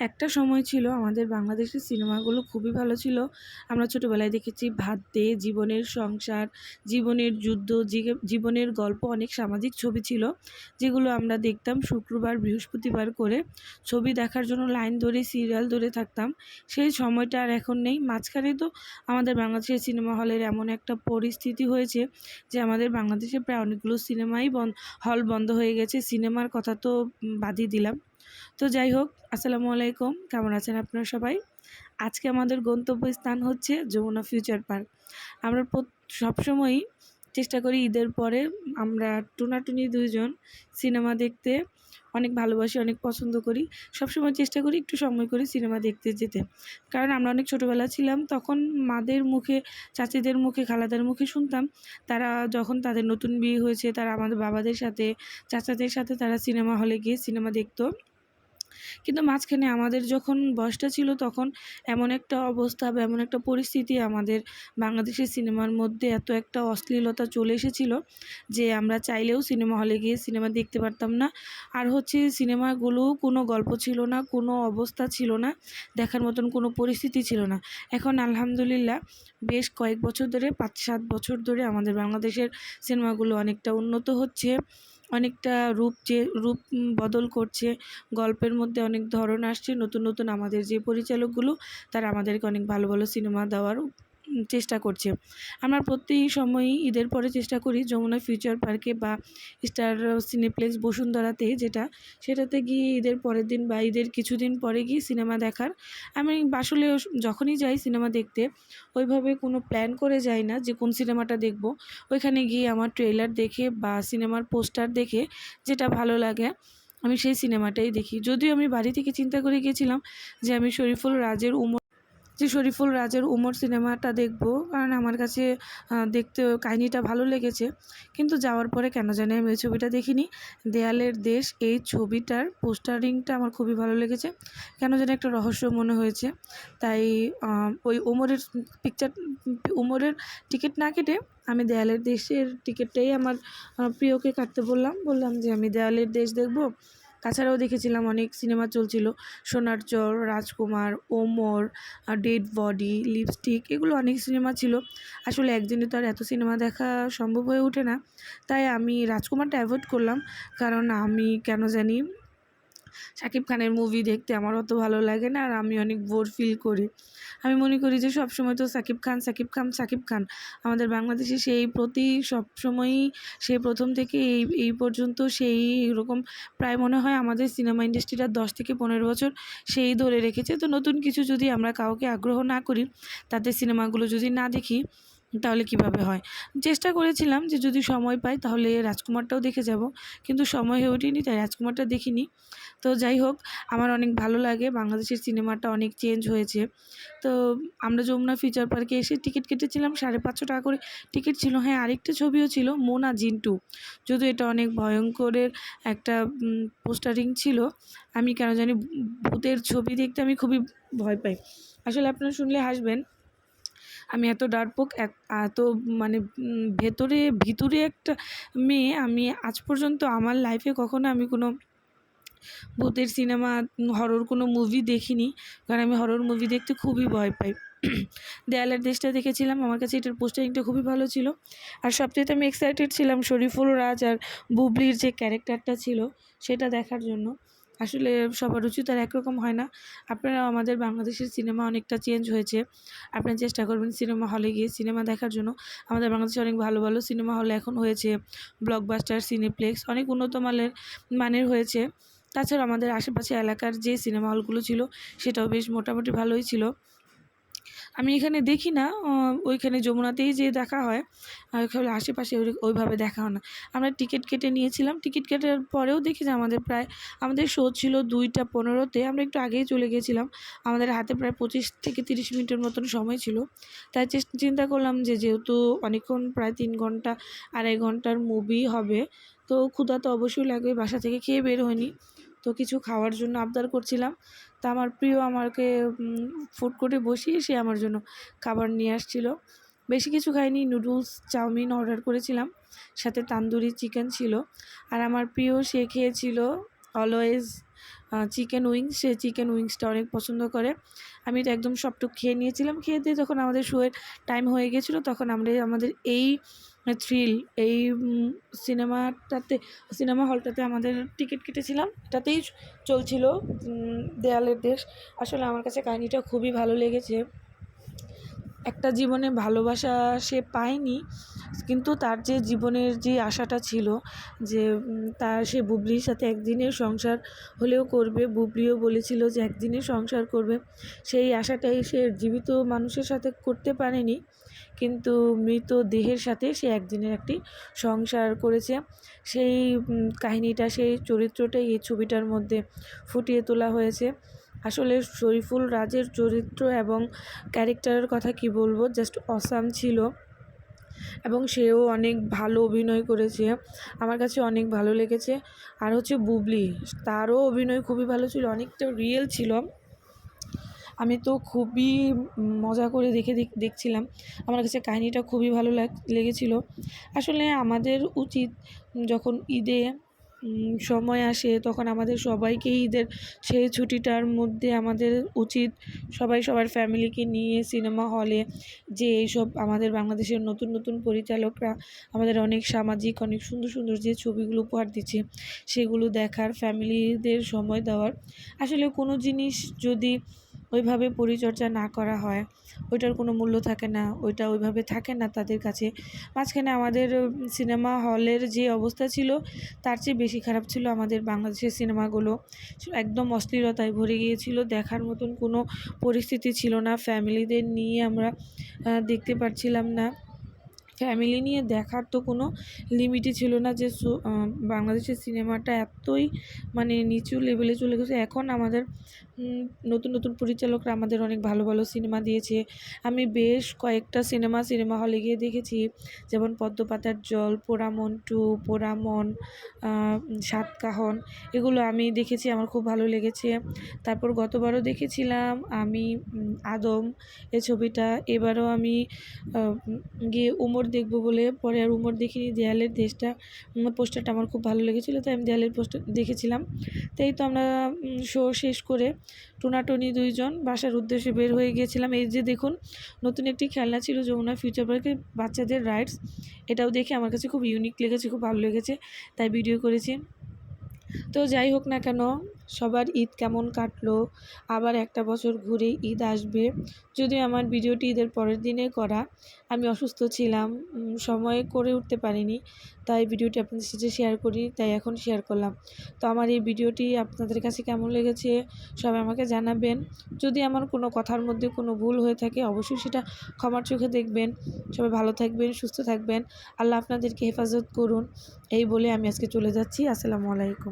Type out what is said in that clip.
একটা সময় ছিল আমাদের বাংলাদেশের সিনেমাগুলো খুবই ভালো ছিল। আমরা ছোটোবেলায় দেখেছি ভাত দে জীবনের সংসার, জীবনের যুদ্ধ জীবনের গল্প অনেক সামাজিক ছবি ছিল, যেগুলো আমরা দেখতাম শুক্রবার, বৃহস্পতিবার করে। ছবি দেখার জন্য লাইন ধরে, সিরিয়াল ধরে থাকতাম। সেই সময়টা আর এখন নেই। মাঝখানে তো আমাদের বাংলাদেশের সিনেমা হলের এমন একটা পরিস্থিতি হয়েছে যে আমাদের বাংলাদেশে প্রায় অনেকগুলো সিনেমাই বন্ধ হল বন্ধ হয়ে গেছে। সিনেমার কথা তো বাদই দিলাম। তো যাই হোক আসসালামু আলাইকুম। কেমন আছেন আপনারা সবাই? আজকে আমাদের গন্তব্যস্থান হচ্ছে যমুনা ফিউচার পার্ক। আমরা সবসময়ই চেষ্টা করি ঈদের পরে আমরা টুনাটুনি দুইজন সিনেমা দেখতে, অনেক ভালোবাসি, অনেক পছন্দ করি। সবসময় চেষ্টা করি একটু সময় করে সিনেমা দেখতে যেতে। কারণ আমরা অনেক ছোটোবেলা ছিলাম, তখন মাদের মুখে, চাচিদের মুখে, খালাদের মুখে শুনতাম, তারা যখন তাদের নতুন বিয়ে হয়েছে, তারা আমাদের বাবাদের সাথে, চাচাদের সাথে তারা সিনেমা হলে গিয়ে সিনেমা দেখতো। কিন্তু মাঝখানে আমাদের যখন বয়সটা ছিল তখন এমন একটা অবস্থা বা এমন একটা পরিস্থিতি আমাদের বাংলাদেশের সিনেমার মধ্যে এত একটা অশ্লীলতা চলে এসেছিল যে আমরা চাইলেও সিনেমা হলে গিয়ে সিনেমা দেখতে পারতাম না। আর হচ্ছে সিনেমাগুলো কোনো গল্প ছিল না, কোনো অবস্থা ছিল না, দেখার মতন কোনো পরিস্থিতি ছিল না। এখন আলহামদুলিল্লাহ বেশ কয়েক বছর ধরে, পাঁচ সাত বছর ধরে আমাদের বাংলাদেশের সিনেমাগুলো অনেকটা উন্নত হচ্ছে। অনেকটা রূপ যে, রূপ বদল করছে, গল্পের মধ্যে অনেক ধরন আসছে, নতুন নতুন আমাদের যে পরিচালকগুলো, তারা আমাদেরকে অনেক ভালো ভালো সিনেমা দেওয়ার চেষ্টা করছে। আমরা প্রতি সময়ই ঈদের পরে চেষ্টা করি যমুনা ফিউচার পার্কে বা স্টার সিনেপ্লেক্স বসুন্ধরাতে যেটা, সেটাতে গিয়ে ঈদের পরের দিন বা ঈদের কিছুদিন পরে গিয়ে সিনেমা দেখার। আমি আসলে যখনই যাই সিনেমা দেখতে, ওইভাবে কোনো প্ল্যান করে যাই না যে কোন সিনেমাটা দেখব। ওইখানে গিয়ে আমার ট্রেলার দেখে বা সিনেমার পোস্টার দেখে যেটা ভালো লাগে, আমি সেই সিনেমাটাই দেখি। যদিও আমি বাড়ি থেকে চিন্তা করে গিয়েছিলাম যে আমি শরীফুল রাজের উমর যে শরীফুল রাজের উমর সিনেমাটা দেখব, কারণ আমার কাছে দেখতে কাহিনিটা ভালো লেগেছে। কিন্তু যাওয়ার পরে কেন জানি আমি ওই ছবিটা দেখিনি। দেয়ালের দেশ, এই ছবিটার পোস্টারিংটা আমার খুবই ভালো লেগেছে। কেন জানি একটা রহস্য মনে হয়েছে। তাই ওই ওমরের পিকচার ওমরের টিকিট না কেটে আমি দেয়ালের দেশের টিকিটটাই আমার প্রিয়কে কাটতে বললাম। বললাম যে আমি দেয়ালের দেশ দেখব। তাছাড়াও দেখেছিলাম অনেক সিনেমা চলছিল। Sonar Char, Rajkumar, Omar dead body, lipstick, এগুলো অনেক সিনেমা ছিল। আসলে একদিনে তো আর এত সিনেমা দেখা সম্ভব হয়ে ওঠে না। তাই আমি রাজকুমারটা অ্যাভয়েড করলাম। কারণ আমি কেন জানি শাকিব খানের মুভি দেখতে আমার অত ভালো লাগে না আর আমি অনেক বোর ফিল করি। আমি মনে করি যে সব সময় তো সাকিব খান সাকিব খান সাকিব খান। আমাদের বাংলাদেশে সেই প্রতি সব সময়ই সেই প্রথম থেকে এই এই পর্যন্ত সেই এরকম প্রায় মনে হয় আমাদের সিনেমা ইন্ডাস্ট্রিটা দশ থেকে পনেরো বছর সেই ধরে রেখেছে। তো নতুন কিছু যদি আমরা কাউকে আগ্রহ না করি তাদের সিনেমাগুলো যদি না দেখি তাহলে কীভাবে হয়? চেষ্টা করেছিলাম যে যদি সময় পাই তাহলে রাজকুমারটাও দেখে যাব। কিন্তু সময় হয়ে ওঠেনি, তাই রাজকুমারটা দেখিনি। তো যাই হোক, আমার অনেক ভালো লাগে। বাংলাদেশের সিনেমাটা অনেক চেঞ্জ হয়েছে। তো আমরা যমুনা ফিচার পার্কে এসে টিকিট কেটেছিলাম, সাড়ে পাঁচশো টাকা করে টিকিট ছিল। হ্যাঁ আরেকটা ছবিও ছিল, মোনা জিন্টু যদিও এটা অনেক ভয়ঙ্করের একটা পোস্টারিং ছিল। আমি কেন জানি ভূতের ছবি দেখতে আমি খুবই ভয় পাই। আসলে আপনারা শুনলে হাসবেন আমি এত ডারপোক, এত মানে ভেতরে, ভিতরে একটা মেয়ে, আমি আজ পর্যন্ত আমার লাইফে কখনো আমি কোনো ভূতের সিনেমা হরর কোনো মুভি দেখিনি। কারণ আমি হরর মুভি দেখতে খুবই ভয় পাই। দেয়ালের দেশটা দেখেছিলাম, আমার কাছে এটার পোস্টারিংটা খুবই ভালো ছিল। আর সবচেয়ে আমি এক্সাইটেড ছিলাম শরীফুল রাজ আর বুবলির যে ক্যারেক্টারটা ছিল, সেটা দেখার জন্য। আসলে সবার রুচি আর একরকম হয় না। আপনারা আমাদের বাংলাদেশের সিনেমা অনেকটা চেঞ্জ হয়েছে। আপনারা চেষ্টা করবেন সিনেমা হলে গিয়ে সিনেমা দেখার জন্য। আমাদের বাংলাদেশে অনেক ভালো ভালো সিনেমা হল এখন হয়েছে। ব্লকবাস্টার সিনেপ্লেক্স অনেক উন্নত মানের মানের হয়েছে। তাছাড়া আমাদের আশেপাশে এলাকার যে সিনেমা হলগুলো ছিল, সেটাও বেশ মোটামুটি ভালোই ছিল। আমি এখানে দেখি না ওইখানে যমুনাতেই যে দেখা হয়। ওইখানে আশেপাশে ওই- ওইভাবে দেখা হয় না। আমরা টিকিট কেটে নিয়েছিলাম। টিকিট কেটার পরেও দেখি যে আমাদের প্রায়, আমাদের শো ছিল দুইটা পনেরোতে। আমরা একটু আগেই চলে গিয়েছিলাম। আমাদের হাতে প্রায় পঁচিশ থেকে তিরিশ মিনিটের মতন সময় ছিল। তাই চিন্তা করলাম যে যেহেতু অনেকক্ষণ প্রায় তিন ঘণ্টা, আড়াই ঘণ্টার মুভি হবে, তো ক্ষুধা তো অবশ্যই লাগবে। বাসা থেকে খেয়ে বের হয়নি। তো কিছু খাওয়ার জন্য আবদার করছিলাম। তা আমার প্রিয় আমাকে ফুড কোর্টে বসিয়ে সে আমার জন্য খাবার নিয়ে আসছিল। বেশি কিছু খাইনি নুডলস চাউমিন অর্ডার করেছিলাম। সাথে তান্দুরি চিকেন ছিল। আর আমার প্রিয় সে খেয়েছিল অলওয়েজ চিকেন উইংস সে চিকেন উইংসটা অনেক পছন্দ করে। আমি এটা একদম সবটুক খেয়ে নিয়েছিলাম। খেয়ে দিয়ে যখন আমাদের শোয়ের টাইম হয়ে গেছিল, তখন আমরা আমাদের এই থ্রিল এই সিনেমাটাতে সিনেমা হলটাতে আমাদের টিকিট কেটেছিলাম। এটাতেই চলছিল দেয়ালের দেশ। আসলে আমার কাছে কাহিনিটা খুবই ভালো লেগেছে। একটা জীবনে ভালোবাসা সে পায়নি, কিন্তু তার যে জীবনের যে আশাটা ছিল যে তার সে বুবলির সাথে একদিনের সংসার হলেও করবে, বুবলিও বলেছিল যে একদিনে সংসার করবে, সেই আশাটাই সে জীবিত মানুষের সাথে করতে পারেনি। কিন্তু মৃত দেহের সাথে সে একদিনের একটি সংসার করেছে। সেই কাহিনিটা, সেই চরিত্রটাই এই ছবিটার মধ্যে ফুটিয়ে তোলা হয়েছে। আসলে শরীফুল রাজের চরিত্র এবং ক্যারেক্টারের কথা কি বলব, জাস্ট অসাম ছিল। এবং সেও অনেক ভালো অভিনয় করেছে। আমার কাছে অনেক ভালো লেগেছে। আর হচ্ছে বুবলি, তারও অভিনয় খুবই ভালো ছিল, অনেকটা রিয়েল ছিল। আমি তো খুবই মজা করে দেখে দেখছিলাম। আমার কাছে কাহিনিটা খুবই ভালো লাগ, লেগেছিলো। আসলে আমাদের উচিত যখন ঈদে সময় আসে, তখন আমাদের সবাইকে ঈদের সেই ছুটিটার মধ্যে আমাদের উচিত সবাই সবার ফ্যামিলিকে নিয়ে সিনেমা হলে, যে এইসব আমাদের বাংলাদেশের নতুন নতুন পরিচালকরা আমাদের অনেক সামাজিক, অনেক সুন্দর সুন্দর যে ছবিগুলো উপহার দিচ্ছে, সেগুলো দেখার, ফ্যামিলিদের সময় দেওয়ার। আসলে কোনো জিনিস যদি ওইভাবে পরিচর্যা না করা হয়। ওইটার কোনো মূল্য থাকে না, ওইটা ওইভাবে থাকে না তাদের কাছে। মাঝখানে আমাদের সিনেমা হলের যে অবস্থা ছিল, তার চেয়ে বেশি খারাপ ছিল আমাদের বাংলাদেশের সিনেমাগুলো। একদম অশ্লীলতায় ভরে গিয়েছিল, দেখার মতন কোনো পরিস্থিতি ছিল না। ফ্যামিলিদের নিয়ে আমরা দেখতে পাচ্ছিলাম না। ফ্যামিলি নিয়ে দেখার তো কোনো লিমিটই ছিল না যে বাংলাদেশের সিনেমাটা এতই মানে নিচু লেভেলে চলে গেছে। এখন আমাদের নতুন নতুন পরিচালকরা আমাদের অনেক ভালো ভালো সিনেমা দিয়েছে। আমি বেশ কয়েকটা সিনেমা সিনেমা হলে গিয়ে দেখেছি। যেমন পদ্মপাতার জল, পোড়ামন টু, পোড়ামন সাতকাহন, এগুলো আমি দেখেছি, আমার খুব ভালো লেগেছে। তারপর গতবারও দেখেছিলাম আমি আদম এ ছবিটা। এবারও আমি গিয়ে উমর দেখব বলে পরে আর উমর দেখিনি। দেয়ালের দেশটা পোস্টারটা আমার খুব ভালো লেগেছিলো, তাই আমি দেয়ালের পোস্টার দেখেছিলাম। তাই তো আমরা শো শেষ করে টোনাটনি দুইজন বাসার উদ্দেশ্যে বের হয়ে গিয়েছিলাম এই যে দেখুন, নতুন একটি খেলনা ছিল যমুনা ফিউচার পার্কের বাচ্চাদের রাইডস এটাও দেখে আমার কাছে খুব ইউনিক লেগেছে, খুব ভালো লেগেছে। তাই ভিডিও করেছি। তো যাই হোক না কেন, সবার ঈদ কেমন কাটলো, আবার একটা বছর ঘুরে ঈদ আসবে। যদিও আমার ভিডিওটি ঈদের পরের দিনে করা, আমি অসুস্থ ছিলাম সময়ে করে উঠতে পারিনি, তাই ভিডিওটি আপনাদের সাথে শেয়ার করি, তাই এখন শেয়ার করলাম। তো আমার এই ভিডিওটি আপনাদের কাছে কেমন লেগেছে, সবাই আমাকে জানাবেন। যদি আমার কোনো কথার মধ্যে কোনো ভুল হয়ে থাকে, অবশ্যই সেটা ক্ষমার চোখে দেখবেন। সবাই ভালো থাকবেন, সুস্থ থাকবেন। আল্লাহ আপনাদেরকে হেফাজত করুন। এই বলে আমি আজকে চলে যাচ্ছি। আসসালামু আলাইকুম।